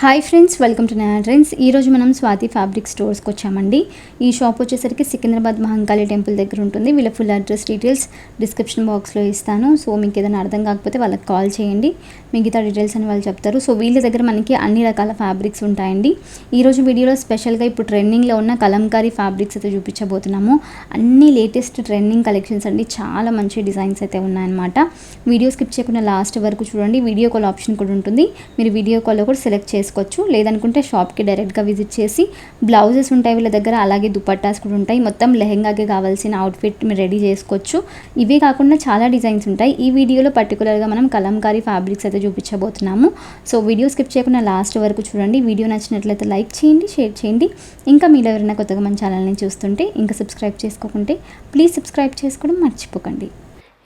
Hi friends welcome to నా trends ఈరోజు మనం స్వాతి ఫ్యాబ్రిక్ స్టోర్స్కి వచ్చామండి. ఈ షాప్ వచ్చేసరికి సికింద్రాబాద్ మహంకాళి టెంపుల్ దగ్గర ఉంటుంది. వీళ్ళ ఫుల్ అడ్రస్ డీటెయిల్స్ డిస్క్రిప్షన్ బాక్స్లో ఇస్తాను. సో మీకు ఏదైనా అర్థం కాకపోతే వాళ్ళకి కాల్ చేయండి. మిగతా డీటెయిల్స్ అని వాళ్ళు చెప్తారు. సో వీళ్ళ దగ్గర మనకి అన్ని రకాల ఫ్యాబ్రిక్స్ ఉంటాయండి. ఈరోజు వీడియోలో స్పెషల్గా ఇప్పుడు ట్రెండింగ్లో ఉన్న కలంకారీ ఫ్యాబ్రిక్స్ అయితే చూపించబోతున్నాము. అన్ని లేటెస్ట్ ట్రెండింగ్ కలెక్షన్స్ అండి. చాలా మంచి డిజైన్స్ అయితే ఉన్నాయన్నమాట. వీడియో స్కిప్ చేయకుండా లాస్ట్ వరకు చూడండి. వీడియో కాల్ ఆప్షన్ కూడా ఉంటుంది. మీరు వీడియో కాల్లో కూడా సెలెక్ట్ చేసుకోవచ్చు లేదనుకుంటే షాప్కి డైరెక్ట్గా విజిట్ చేసి బ్లౌజెస్ ఉంటాయి వీళ్ళ దగ్గర అలాగే దుపట్టాస్ కూడా ఉంటాయి. మొత్తం లెహెంగాకి కావాల్సిన అవుట్ఫిట్ మీరు రెడీ చేసుకోవచ్చు. ఇవే కాకుండా చాలా డిజైన్స్ ఉంటాయి. ఈ వీడియోలో పర్టికులర్గా మనం కలంకారీ ఫ్యాబ్రిక్స్ అయితే చూపించబోతున్నాము. సో వీడియో స్కిప్ చేయకుండా లాస్ట్ వరకు చూడండి. వీడియో నచ్చినట్లయితే లైక్ చేయండి షేర్ చేయండి. ఇంకా మీలో ఎవరైనా కొత్తగా మన ఛానల్ని చూస్తుంటే ఇంకా సబ్స్క్రైబ్ చేసుకోకుంటే ప్లీజ్ సబ్స్క్రైబ్ చేసుకోవడం మర్చిపోకండి.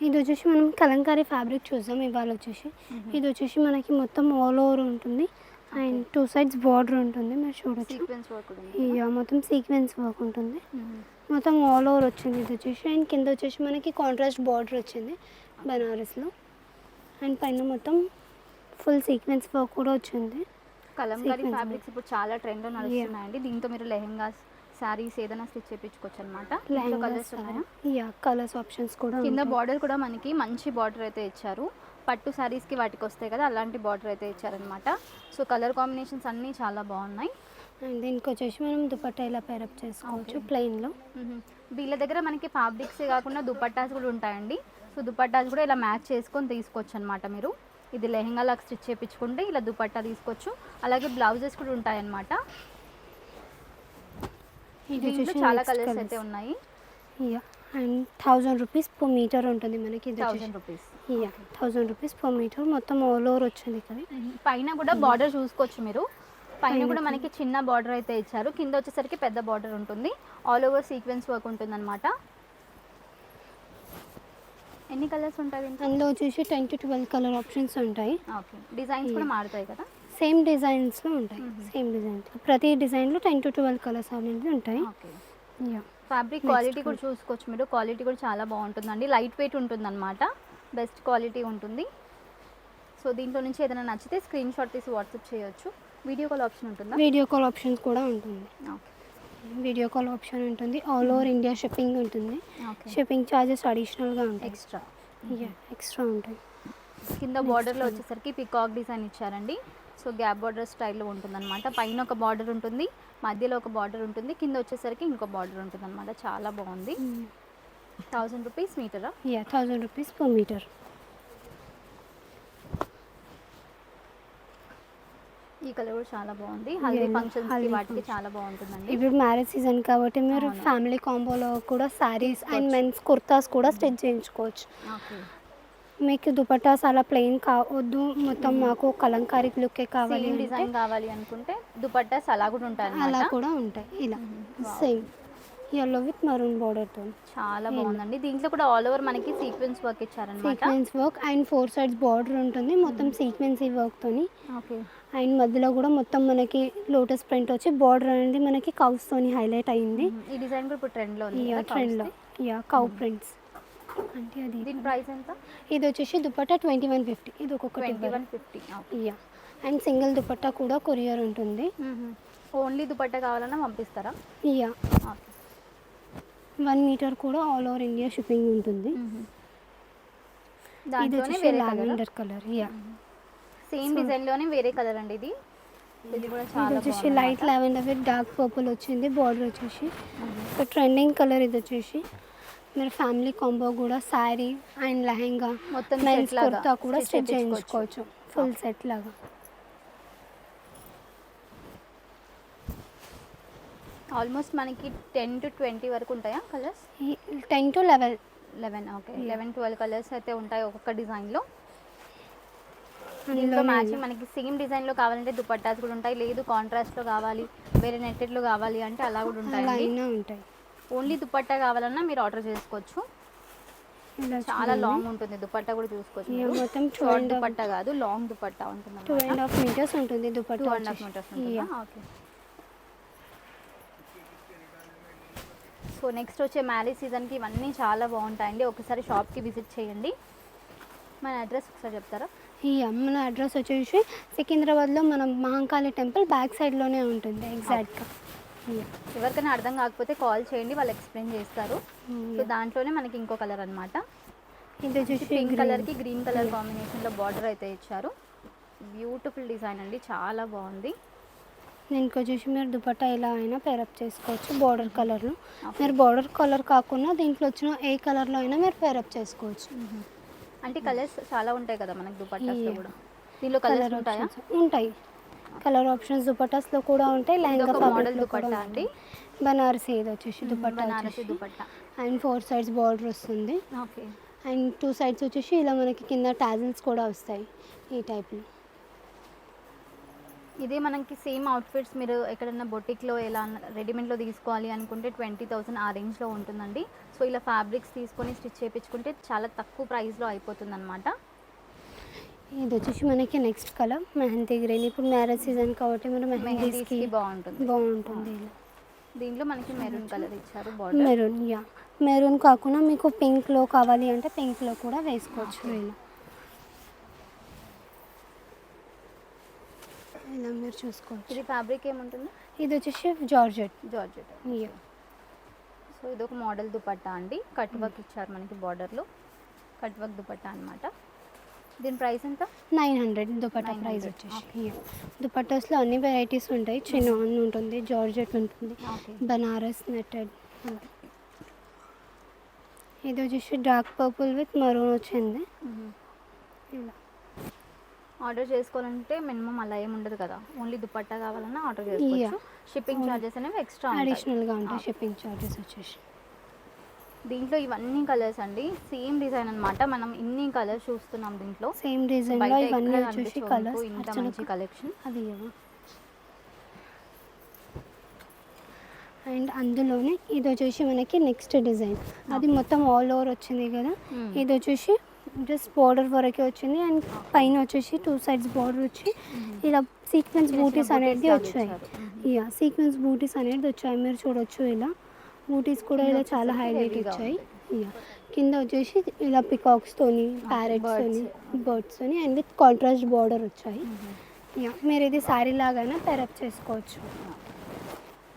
ఇది వచ్చేసి మనం కలంకారీ ఫ్యాబ్రిక్ చూద్దాం ఇవాళ వచ్చేసి. ఇది వచ్చేసి మనకి మొత్తం ఆల్ ఓవర్ ఉంటుంది. అండ్ టూ సైడ్స్ బార్డర్ ఉంటుంది మీరు చూడొచ్చు. ఇక మొత్తం సీక్వెన్స్ వర్క్ ఉంటుంది. మొత్తం ఆల్ ఓవర్ వచ్చింది ఇది వచ్చేసి. అండ్ కింద వచ్చేసి మనకి కాంట్రాస్ట్ బార్డర్ వచ్చింది బనారస్లో. అండ్ పైన మొత్తం ఫుల్ సీక్వెన్స్ వర్క్ కూడా వచ్చింది. కలంకారీ ఫ్యాబ్రిక్స్ ఇప్పుడు చాలా ట్రెండ్ నడుస్తున్నాయండి. దీంతో మీరు లెహెంగాస్ శారీస్ ఏదైనా స్టిచ్ చేయించుకోవచ్చు అనమాట కలర్స్ ఉన్నాయా? యా కలర్స్ ఆప్షన్స్ కూడా కింద. బార్డర్ కూడా మనకి మంచి బార్డర్ అయితే ఇచ్చారు. పట్టు శారీస్కి వాటికి వస్తాయి కదా అలాంటి బార్డర్ అయితే ఇచ్చారనమాట సో కలర్ కాంబినేషన్స్ అన్నీ చాలా బాగున్నాయి. అండ్ దీనికి వచ్చేసి మనం దుపట్టా ఇలా పేరప్ చేసుకోవచ్చు. ప్లెయిన్లో. వీళ్ళ దగ్గర మనకి ఫ్యాబ్రిక్సే కాకుండా దుపట్టాస్ కూడా ఉంటాయండి. సో దుపట్టాస్ కూడా ఇలా మ్యాచ్ చేసుకొని తీసుకోవచ్చు అనమాట మీరు. ఇది లెహెంగాలకు స్టిచ్ చేయించుకుంటే ఇలా దుపట్టా తీసుకోవచ్చు. అలాగే బ్లౌజెస్ కూడా ఉంటాయన్నమాట. చాలా కలర్స్. అయితే ఉన్నాయి. And thousand rupees per metre ఉంటుంది మనకి thousand rupees. Thousand rupees per metre. మొత్తం ఆల్ ఓవర్ వచ్చింది ఇక్కడ. పైన కూడా బార్డర్ చూసుకోవచ్చు మీరు. పైన కూడా మనకి చిన్న బార్డర్ అయితే ఇచ్చారు. కింద వచ్చేసరికి పెద్ద బార్డర్ ఉంటుంది. ఆల్ ఓవర్ సీక్వెన్స్ వర్క్ ఉంటుంది అనమాట ఎన్ని కలర్స్ ఉంటాయి అందులో వచ్చేసి ten to twelve colour options ఉంటాయి. ఓకే. డిజైన్స్ కూడా మారుతాయి కదా? సేమ్ డిజైన్స్లో ఉంటాయి. Same designs. ప్రతి డిజైన్లో టెన్ టు ట్వెల్వ్ కలర్స్ అనేది ఉంటాయి. ఓకే. యా. ఫ్యాబ్రిక్ క్వాలిటీ కూడా. చూసుకోవచ్చు మీరు. క్వాలిటీ కూడా చాలా బాగుంటుందండి. లైట్ వెయిట్ ఉంటుంది అనమాట బెస్ట్ క్వాలిటీ ఉంటుంది. సో దీంట్లో నుంచి ఏదైనా నచ్చితే స్క్రీన్ షాట్ తీసి వాట్సాప్ చేయొచ్చు. వీడియో కాల్ ఆప్షన్ ఉంటుందా? వీడియో కాల్ ఆప్షన్స్ కూడా ఉంటుంది. వీడియో కాల్ ఆప్షన్ ఉంటుంది. ఆల్ ఓవర్ ఇండియా షిప్పింగ్ ఉంటుంది. ఓకే షిప్పింగ్ ఛార్జెస్ అడిషనల్గా ఉంటాయి. ఎక్స్ట్రా ఎక్స్ట్రా ఉంటాయి. కింద బార్డర్లో వచ్చేసరికి పికాక్ డిజైన్ ఇచ్చారండి. సో గ్యాప్ బార్డర్ స్టైల్లో ఉంటుందన్నమాట. పైన ఒక బార్డర్ ఉంటుంది మధ్యలో ఒక బార్డర్ ఉంటుంది కింద వచ్చేసరికి ఇంకో బార్డర్ ఉంటుంది అనమాట చాలా బాగుంది. Thousand rupees మీటరా? Yeah thousand rupees per metre. ఈ కలర్ కూడా చాలా బాగుంది. హల్దీ ఫంక్షన్స్ హల్దీ వాటికి. చాలా బాగుంటుందండి. ఇప్పుడు మ్యారేజ్ సీజన్ కాబట్టి మీరు. ఫ్యామిలీ కాంబోలో కూడా శారీస్ అండ్ మెన్స్ కుర్తాస్ కూడా స్టిచ్ చేయించుకోవచ్చు. మీకు దుపట్టాస్ అలా ప్లెయిన్ కావద్దు. మొత్తం మాకు కలంకారీ లుక్కే కావాలి సేమ్ డిజైన్ కావాలి అనుకుంటే దుపట్టాస్ అలా కూడా ఉంటాయి అలా కూడా ఉంటాయి. ఇలా. సేమ్ ఎల్లో విత్ మరూన్ బార్డర్తో చాలా బాగుందండి. దీంట్లో కూడా ఆల్ ఓవర్ మనకి సీక్వెన్స్ వర్క్ ఇచ్చారనమాట sequence work and four sides border ఉంటుంది. మొత్తం సీక్వెన్సీ వర్క్తోని ఓకే అండ్ మధ్యలో కూడా మొత్తం మనకి లోటస్ ప్రింట్ వచ్చి బార్డర్ అనేది మనకి కౌస్తోని హైలైట్ అయింది. ఈ డిజైన్ కూడా ఇప్పుడు ట్రెండ్లో ఉంది ట్రెండ్లో cow's యా కౌ ప్రింట్స్ అంటే అది. దీని ప్రైస్ ఎంత? ఇది వచ్చేసి దుపట్టా ట్వంటీ వన్ ఫిఫ్టీ. ఇది ఒక్కొక్కటి twenty one fifty yeah and single dupatta కూడా కొరియర్ ఉంటుంది. ఓన్లీ దుపట్టా కావాలన్నా పంపిస్తారా? యా వన్ మీటర్ కూడా ఆల్ ఓవర్ ఇండియా షిప్పింగ్ ఉంటుంది. ఇది వచ్చేసి లావెండర్ కలర్ యా సేమ్ డిజైన్లోనే వేరే కలర్ అండి ఇది. ఇది వచ్చేసి light lavender with dark purple వచ్చింది బార్డర్ వచ్చేసి. ట్రెండింగ్ కలర్ ఇది వచ్చేసి. మీరు ఫ్యామిలీ కాంబో కూడా శారీ అండ్ లెహెంగా మొత్తం మెన్స్ కుర్తా కూడా స్టిచ్ చేయించుకోవచ్చు. ఫుల్ సెట్ లాగా. ఆల్మోస్ట్ మనకి టెన్ టు ట్వంటీ వరకు ఉంటాయా colours? Ten to eleven. Eleven okay. Eleven twelve colours అయితే ఉంటాయి ఒక్కొక్క డిజైన్లో. అందులో మ్యాచింగ్ మనకి సేమ్ డిజైన్లో కావాలంటే దుపట్టాస్ కూడా ఉంటాయి. లేదు కాంట్రాస్ట్లో కావాలి వేరే నెట్టెడ్లో కావాలి అంటే అలా కూడా అయినా ఉంటాయి. ఓన్లీ దుపట్టా కావాలన్నా మీరు ఆర్డర్ చేసుకోవచ్చు. చాలా. లాంగ్ ఉంటుంది దుపట్టా కూడా చూసుకోవచ్చు. మొత్తం షార్ట్ దుపట్టా కాదు లాంగ్ దుపట్టా ఉంటుంది టూ అండ్ హాఫ్ మీటర్స్ ఉంటుంది two dupatta and half metres ఉంటుందా ఓకే సో నెక్స్ట్ వచ్చే మ్యారేజ్ సీజన్కి ఇవన్నీ చాలా బాగుంటాయండి. ఒకసారి షాప్కి విజిట్ చేయండి. మన అడ్రస్ ఒకసారి చెప్తారా? ఈ మన అడ్రస్ వచ్చేసి సికింద్రాబాద్లో మన మహంకాళి టెంపుల్ బ్యాక్ సైడ్లోనే ఉంటుంది ఎగ్జాక్ట్గా ఎవరికైనా అర్థం కాకపోతే కాల్ చేయండి వాళ్ళు ఎక్స్ప్లెయిన్ చేస్తారు. సో దాంట్లోనే మనకి ఇంకో కలర్ అన్నమాట. ఇది వచ్చేసి పింక్. కలర్కి గ్రీన్ కలర్ కాంబినేషన్లో బార్డర్ అయితే ఇచ్చారు. బ్యూటిఫుల్ డిజైన్ అండి. చాలా బాగుంది. దీనికి వచ్చేసి మీరు దుపట్టా ఎలా అయినా పేరప్ చేసుకోవచ్చు బార్డర్ కలర్లో మీరు బార్డర్ కలర్ కాకుండా దీంట్లో వచ్చిన ఏ కలర్లో అయినా మీరు పేరప్ చేసుకోవచ్చు. అంటే కలర్స్ చాలా ఉంటాయి కదా మనకి దుపట్టాస్లో Yeah. కూడా. దీనిలో కలర్స్ ఉంటాయా? ఉంటాయి. కలర్ ఆప్షన్స్ దుపట్టాస్లో కూడా ఉంటాయి. లెహంగా మోడల్ దుపట్టా అండి. బనారసి ఇది వచ్చేసి dupatta Banarasi dupatta. And four sides border వస్తుంది. ఓకే. అండ్ టూ సైడ్స్ వచ్చేసి ఇలా మనకి కింద టాజిల్స్ కూడా వస్తాయి ఈ టైప్లో. ఇదే మనకి సేమ్ అవుట్ఫిట్స్ మీరు ఎక్కడన్నా బొటిక్లో ఎలా రెడీమేడ్లో తీసుకోవాలి అనుకుంటే ట్వంటీ థౌసండ్ ఆ రేంజ్లో ఉంటుందండి. సో ఇలా ఫ్యాబ్రిక్స్ తీసుకొని స్టిచ్ చేయించుకుంటే చాలా తక్కువ ప్రైస్లో అయిపోతుంది అనమాట ఇది వచ్చేసి మనకి నెక్స్ట్ కలర్ మెహందీ గ్రీన్. ఇప్పుడు మ్యారేజ్ సీజన్ కాబట్టి మీరు మెహందీస్కి బాగుంటుంది. బాగుంటుంది ఇలా దీంట్లో మనకి మెరూన్ కలర్ ఇచ్చారు బార్డర్ మెరూన్ యా. మెరూన్ కాకుండా మీకు పింక్లో కావాలి అంటే పింక్లో కూడా వేసుకోవచ్చు ఇలా. ఇలా మీరు చూసుకోవచ్చు. ఇది ఫ్యాబ్రిక్ ఏముంటుంది? ఇది వచ్చేసి జార్జెట్ జార్జెట్ సో ఇది ఒక మోడల్ దుపట్టా అండి. కట్ వర్క్ ఇచ్చారు మనకి బార్డర్లో కట్ వర్క్ దుపట్టా అనమాట దీని ప్రైస్ ఎంత? Nine hundred. దుపట్టా 900, ప్రైస్ వచ్చేసి. దుపట్టాస్లో అన్ని వెరైటీస్ ఉంటాయి. చిన్న ఉంటుంది. జార్జెట్ ఉంటుంది. బనారస్ నెట్టెడ్ ఇది వచ్చేసి డార్క్ పర్పుల్ విత్ మరూన్ వచ్చింది. ఇలా. ఆర్డర్ చేసుకోవాలంటే మినిమం అలా ఏమి ఉండదు కదా. ఓన్లీ దుపట్టా కావాలన్నా ఆర్డర్ చేసుకోవచ్చు. షిప్పింగ్ చార్జెస్ అనేవి ఎక్స్ట్రా అడిషనల్గా ఉంటాయి. షిప్పింగ్ చార్జెస్ వచ్చేసి. దీంట్లో ఇవన్నీ కలర్స్ అండి. సేమ్ డిజైన్ అన్నమాట. మనం ఇన్ని కలర్స్ చూస్తున్నాం దీంట్లో. సేమ్ బయట ఇవన్నీ వచ్చేసి కలర్స్ ఇంత మంచి కలెక్షన్ అది. అండ్ అందులోనే ఇది వచ్చేసి మనకి నెక్స్ట్ డిజైన్ అది మొత్తం ఆల్ ఓవర్ వచ్చింది కదా. Hmm. ఇది వచ్చేసి జస్ట్ బార్డర్ వరకే వచ్చింది. అండ్ పైన వచ్చేసి టూ సైడ్స్ బార్డర్ వచ్చి ఇలా సీక్వెన్స్ బూటీస్ అనేది వచ్చాయి. ఇక సీక్వెన్స్ బూటీస్ అనేది వచ్చాయి. మీరు చూడొచ్చు ఇలా. బూటీస్ కూడా ఇలా చాలా హైలైట్ వచ్చాయి కింద వచ్చేసి ఇలా పికాక్స్ తోని ప్యారెట్స్ తోని బర్డ్స్ తోని అండ్ విత్ కాంట్రాస్ట్ బార్డర్ వచ్చాయి. మీరు ఇది శారీ లాగానే పెరప్ చేసుకోవచ్చు?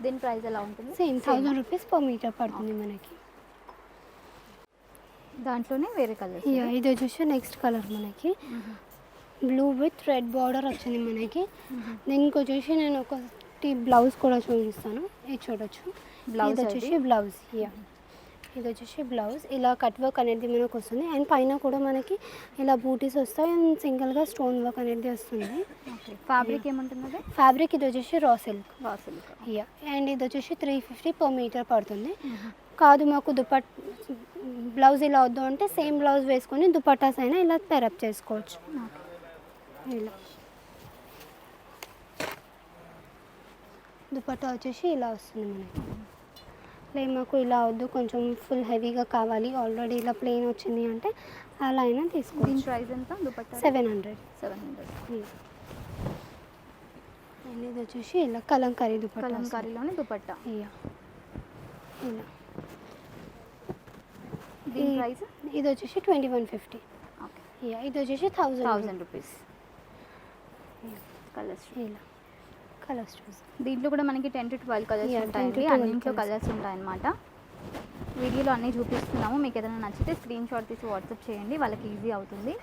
దీని ప్రైస్ ఎలా ఉంటుంది? Same thousand rupees per metre పడుతుంది మనకి. దాంట్లోనే వేరే కలర్స్ యా ఇది వచ్చేసి నెక్స్ట్ కలర్ మనకి. బ్లూ విత్ రెడ్ బార్డర్ వచ్చింది మనకి. దీనికి వచ్చేసి నేను ఒకటి బ్లౌజ్ కూడా చూపిస్తాను. ఇది చూడొచ్చు. ఇది వచ్చేసి? బ్లౌజ్ యా ఇది వచ్చేసి బ్లౌజ్ ఇలా కట్ వర్క్ అనేది మనకు వస్తుంది. అండ్ పైన కూడా మనకి ఇలా బూటీస్ వస్తాయి. అండ్ సింగిల్గా స్టోన్ వర్క్ అనేది వస్తుంది. ఫ్యాబ్రిక్ ఏముంటుంది ఫ్యాబ్రిక్ ఇది వచ్చేసి raw silk raw silk yeah and ఇది వచ్చేసి త్రీ ఫిఫ్టీ పర్ మీటర్ పడుతుంది. కాదు మాకు దుపట్ బ్లౌజ్ ఇలా వద్దు అంటే సేమ్ బ్లౌజ్ వేసుకొని దుపట్టాస్ అయినా ఇలా పెరప్ చేసుకోవచ్చు. ఇలా. దుపట్టా వచ్చేసి ఇలా వస్తుంది మనకి. లేదు మాకు ఇలా వద్దు కొంచెం ఫుల్ హెవీగా కావాలి. ఆల్రెడీ ఇలా ప్లెయిన్ వచ్చింది అంటే అలా అయినా దీని తీసుకోవచ్చు ప్రైస్ ఎంత? Dupatta seven hundred. Seven hundred. And ఇది వచ్చేసి ఇలా కలంకారీ దుపట్టా. కలంకారీలోనే దుపట్టా. ఇలా. దీని ఈ- ప్రైస్? ఇది వచ్చేసి ట్వంటీ వన్ ఫిఫ్టీ. ఓకే. ఇది వచ్చేసి థౌజండ్ థౌజండ్ రూపీస్ కలర్స్ ఇలా. కలర్స్ చూసి. దీంట్లో కూడా మనకి ten to twelve colours Yeah, 10 to ఉంటాయండి 12 అన్నింట్లో. కలర్స్ ఉంటాయన్నమాట. వీడియోలో అన్నీ చూపిస్తున్నాము. మీకు ఏదైనా నచ్చితే స్క్రీన్ షాట్ తీసి వాట్సాప్ చేయండి. వాళ్ళకి ఈజీ అవుతుంది.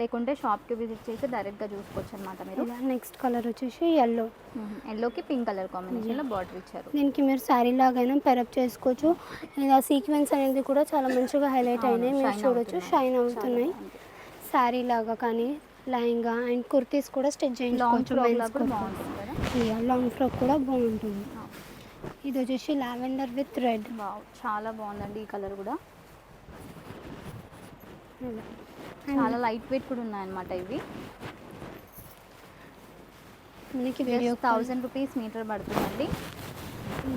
లేకుంటే షాప్కి విజిట్ చేసి డైరెక్ట్గా చూసుకోవచ్చు అనమాట మీరు. నెక్స్ట్ కలర్ వచ్చేసి ఎల్లో ఎల్లోకి పింక్ కలర్ కాంబినేషన్లో బార్డర్ ఇచ్చారు. దీనికి మీరు శారీ లాగైనా పెరప్ చేసుకోవచ్చు. ఇలా సీక్వెన్స్ అనేది కూడా చాలా మంచిగా హైలైట్ అయినాయి. మీరు చూడొచ్చు. అవుతున్నాయి. షైన్ అవుతున్నాయి. శారీ లాగా కానీ లెహంగా అండ్ కుర్తీస్ కూడా స్టిచ్ చేయించుకోవచ్చు లాగా కూడా కుర్తా. బాగుంటుంది కదా లాంగ్ ఫ్రాక్ కూడా బాగుంటుంది. ఇది వచ్చేసి లావెండర్ విత్ రెడ్. చాలా బాగుందండి ఈ కలర్ కూడా. ఇలా చాలా లైట్ వెయిట్ కూడా ఉన్నాయన్నమాట ఇవి. మనకి వీడియో థౌజండ్ రూపీస్ మీటర్ పడుతుందండి.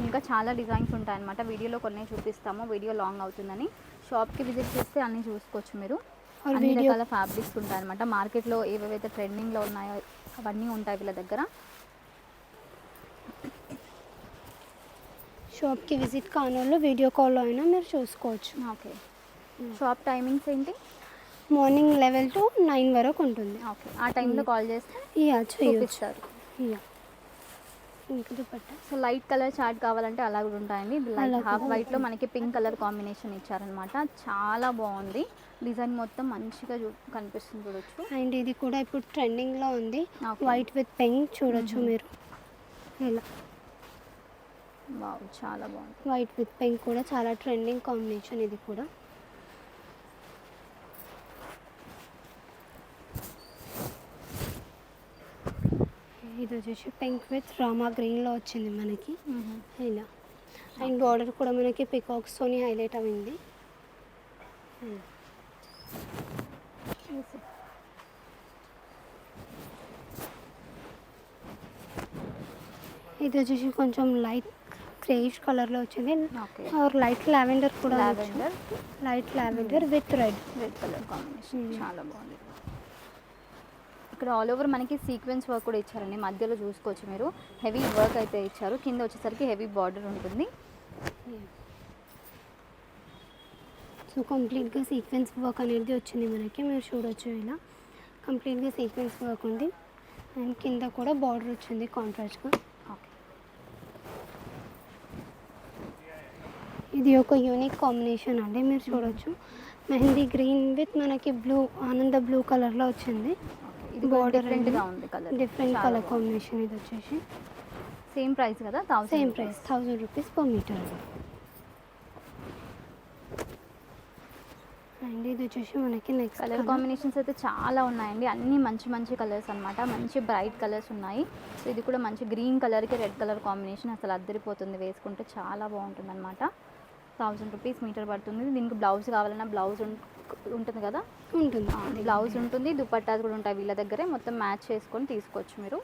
ఇంకా చాలా డిజైన్స్ ఉంటాయన్నమాట. వీడియోలో కొన్ని చూపిస్తాము. వీడియో లాంగ్ అవుతుందని. షాప్కి విజిట్ చేస్తే అన్నీ చూసుకోవచ్చు మీరు. అన్ని రకాల ఫ్యాబ్రిక్స్ ఉంటాయన్నమాట. మార్కెట్లో ఏవేవైతే ట్రెండింగ్లో ఉన్నాయో అవన్నీ ఉంటాయి వీళ్ళ దగ్గర. షాప్కి విజిట్ కాని వాళ్ళు వీడియో కాల్లో అయినా మీరు చూసుకోవచ్చు. ఓకే షాప్ టైమింగ్స్ ఏంటి? మార్నింగ్ లెవెల్ టు నైన్ వరకు ఉంటుంది. ఓకే ఆ టైంలో కాల్ చేస్తే ఇయా చేయొచ్చు. చూపిస్తారు. ఇయా ఇంకా dupatta so light colour chart కావాలంటే అలా కూడా ఉంటాయండి. ఇది అలా లైట్ హాఫ్ వైట్లో మనకి పింక్ కలర్ కాంబినేషన్ ఇచ్చారనమాట చాలా బాగుంది. డిజైన్ మొత్తం మంచిగా చూ కనిపిస్తుంది చూడొచ్చు. అండ్ ఇది కూడా ఇప్పుడు ట్రెండింగ్లో ఉంది. Okay. వైట్ విత్ పింక్ చూడొచ్చు మీరు. ఇలా చాలా బాగుంది. వైట్ విత్ పింక్ కూడా చాలా ట్రెండింగ్ కాంబినేషన్ ఇది కూడా. ఇది వచ్చేసి పింక్ విత్ రామా గ్రీన్లో వచ్చింది మనకి. ఇలా అండ్ బార్డర్ కూడా మనకి పికాక్స్తోని హైలైట్ అయింది. ఇది వచ్చేసి కొంచెం లైట్ గ్రేష్ కలర్లో వచ్చింది. ఆర్ లైట్ లావెండర్ కూడా lavender light lavender with red red colour combination. చాలా బాగుంది. ఇక్కడ ఆల్ ఓవర్ మనకి సీక్వెన్స్ వర్క్ కూడా ఇచ్చారండి. మధ్యలో చూసుకోవచ్చు మీరు. హెవీ వర్క్ అయితే ఇచ్చారు. కింద వచ్చేసరికి హెవీ బార్డర్ ఉంటుంది. సో కంప్లీట్గా సీక్వెన్స్ వర్క్ అనేది వచ్చింది మనకి. మీరు చూడొచ్చు ఇలా. కంప్లీట్గా సీక్వెన్స్ వర్క్ ఉంది. అండ్ కింద కూడా బార్డర్ వచ్చింది కాంట్రాస్ట్గా ఇది ఒక యూనిక్ కాంబినేషన్ అండి. మీరు చూడొచ్చు. మెహందీ గ్రీన్ విత్ మనకి బ్లూ ఆనంద బ్లూ కలర్లో వచ్చింది. Border డిఫరెంట్గా ఉంది కలర్ డిఫరెంట్ కలర్ కాంబినేషన్ ఇది వచ్చేసి. సేమ్ ప్రైస్ కదా? Thousand same price thousand rupees per metre and ఇది వచ్చేసి మనకి నెక్స్ట్ కలర్ కాంబినేషన్స్ అయితే చాలా ఉన్నాయండి. అన్ని మంచి మంచి కలర్స్ అన్నమాట. మంచి బ్రైట్ కలర్స్ ఉన్నాయి. సో ఇది కూడా మంచి గ్రీన్ కలర్కి రెడ్ కలర్ కాంబినేషన్ అసలు అద్దరిపోతుంది. వేసుకుంటే చాలా బాగుంటుంది అనమాట థౌజండ్ రూపీస్ మీటర్ పడుతుంది. దీనికి బ్లౌజ్ కావాలన్నా బ్లౌజ్ ఉంటుంది కదా ఉంటుంది బ్లౌజ్ ఉంటుంది దుపట్టాస్ కూడా ఉంటాయి వీళ్ళ దగ్గరే మొత్తం మ్యాచ్ చేసుకొని తీసుకోవచ్చు మీరు.